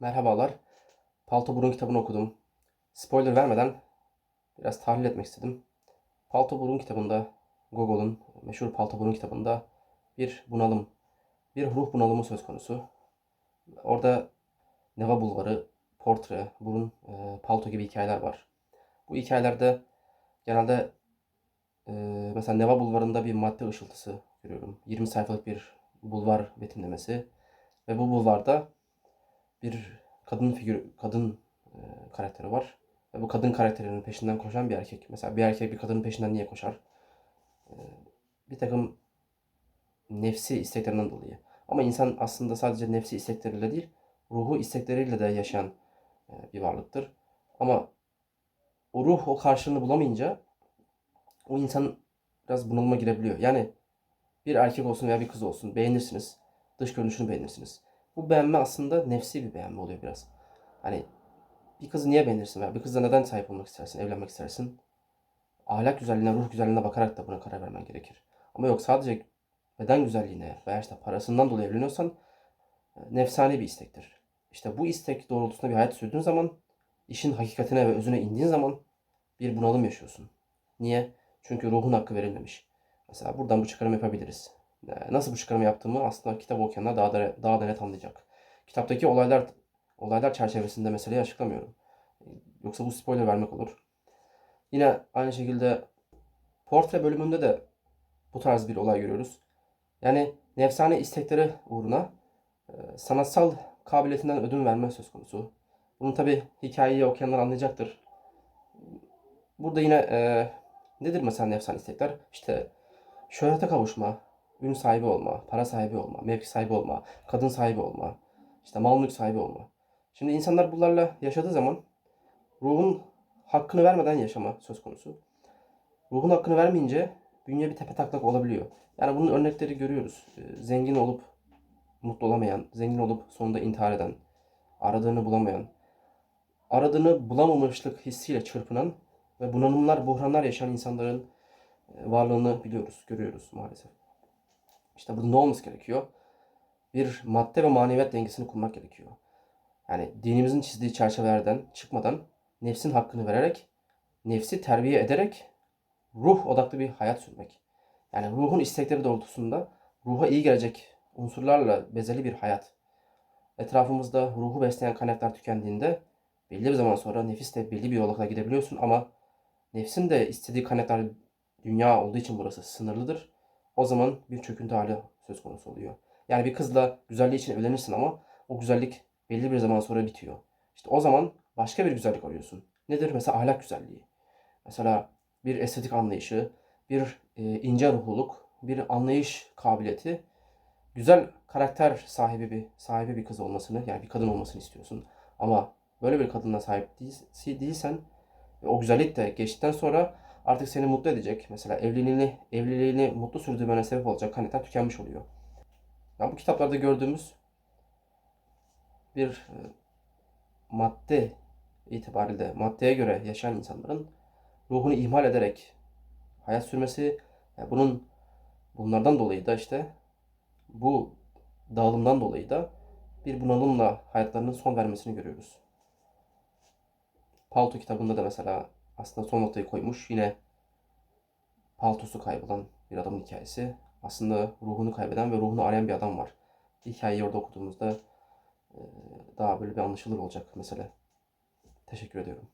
Merhabalar. Palto Burun kitabını okudum. Spoiler vermeden biraz tahlil etmek istedim. Palto Burun kitabında, Gogol'un meşhur Palto Burun kitabında bir bunalım, bir ruh bunalımı söz konusu. Orada Neva Bulvarı, Portre, Burun, e, Palto gibi hikayeler var. Bu hikayelerde genelde e, mesela Neva Bulvarı'nda bir madde ışıltısı görüyorum. 20 sayfalık bir bulvar betimlemesi. Ve bu bulvarda bir kadın figür, kadın e, karakteri var. Ve bu kadın karakterinin peşinden koşan bir erkek. Mesela bir erkek bir kadının peşinden niye koşar? E, bir takım nefsi isteklerinden dolayı. Ama insan aslında sadece nefsi istekleriyle değil, ruhu istekleriyle de yaşayan e, bir varlıktır. Ama o ruh o karşılığını bulamayınca o insan biraz bunalıma girebiliyor. Yani bir erkek olsun veya bir kız olsun beğenirsiniz. Dış görünüşünü beğenirsiniz. Bu beğenme aslında nefsi bir beğenme oluyor biraz. Hani bir kızı niye beğenirsin veya bir kızla neden sahip olmak istersin, evlenmek istersin? Ahlak güzelliğine, ruh güzelliğine bakarak da buna karar vermen gerekir. Ama yok sadece beden güzelliğine veya işte parasından dolayı evleniyorsan e, nefsani bir istektir. İşte bu istek doğrultusunda bir hayat sürdüğün zaman işin hakikatine ve özüne indiğin zaman bir bunalım yaşıyorsun. Niye? Çünkü ruhun hakkı verilmemiş. Mesela buradan bu çıkarım yapabiliriz. Ee, Nasıl bu çıkarımı yaptığımı aslında kitap okuyanlar daha da, daha da net anlayacak. Kitaptaki olaylar olaylar çerçevesinde meseleyi açıklamıyorum. Yoksa bu spoiler vermek olur. Yine aynı şekilde portre bölümünde de bu tarz bir olay görüyoruz. Yani nefsane istekleri uğruna e, sanatsal kabiliyetinden ödün verme söz konusu. Bunu tabi hikayeyi okuyanlar anlayacaktır. Burada yine e, nedir mesela nefsane istekler? İşte şöhrete kavuşma, ün sahibi olma, para sahibi olma, mevki sahibi olma, kadın sahibi olma, işte mal mülk sahibi olma. Şimdi insanlar bunlarla yaşadığı zaman ruhun hakkını vermeden yaşama söz konusu. Ruhun hakkını vermeyince bünye bir tepe taklak olabiliyor. Yani bunun örnekleri görüyoruz. Ee, Zengin olup mutlu olamayan, zengin olup sonunda intihar eden, aradığını bulamayan, aradığını bulamamışlık hissiyle çırpınan ve bunalımlar, buhranlar yaşayan insanların e, varlığını biliyoruz, görüyoruz maalesef. İşte burada ne olması gerekiyor? Bir madde ve maneviyat dengesini kurmak gerekiyor. Yani dinimizin çizdiği çerçevelerden çıkmadan nefsin hakkını vererek, nefsi terbiye ederek ruh odaklı bir hayat sürmek. Yani ruhun istekleri doğrultusunda ruha iyi gelecek unsurlarla bezeli bir hayat. Etrafımızda ruhu besleyen kaynaklar tükendiğinde belli bir zaman sonra nefis de belli bir yola gidebiliyorsun ama nefsin de istediği kaynaklar dünya olduğu için burası sınırlıdır. O zaman bir çöküntü hali söz konusu oluyor. Yani bir kızla güzelliği için evlenirsin ama o güzellik belli bir zaman sonra bitiyor. İşte o zaman başka bir güzellik arıyorsun. Nedir? Mesela ahlak güzelliği. Mesela bir estetik anlayışı, bir e, ince ruhluluk, bir anlayış kabiliyeti, güzel karakter sahibi bir sahibi bir kız olmasını, yani bir kadın olmasını istiyorsun. Ama böyle bir kadına sahip değilse- değilsen ve o güzellik de geçtikten sonra artık seni mutlu edecek. Mesela evliliğini, evliliğini mutlu sürdürmene sebep olacak kaynaklar tükenmiş oluyor. Yani bu kitaplarda gördüğümüz bir e, madde itibariyle maddeye göre yaşayan insanların ruhunu ihmal ederek hayat sürmesi ve bunun bunlardan dolayı da işte bu dağılımdan dolayı da bir bunalımla hayatlarının son vermesini görüyoruz. Palto kitabında da mesela aslında son noktayı koymuş. Yine paltosu kaybolan bir adamın hikayesi. Aslında ruhunu kaybeden ve ruhunu arayan bir adam var. Hikayeyi orada okuduğumuzda daha böyle bir anlaşılır olacak mesele. Teşekkür ediyorum.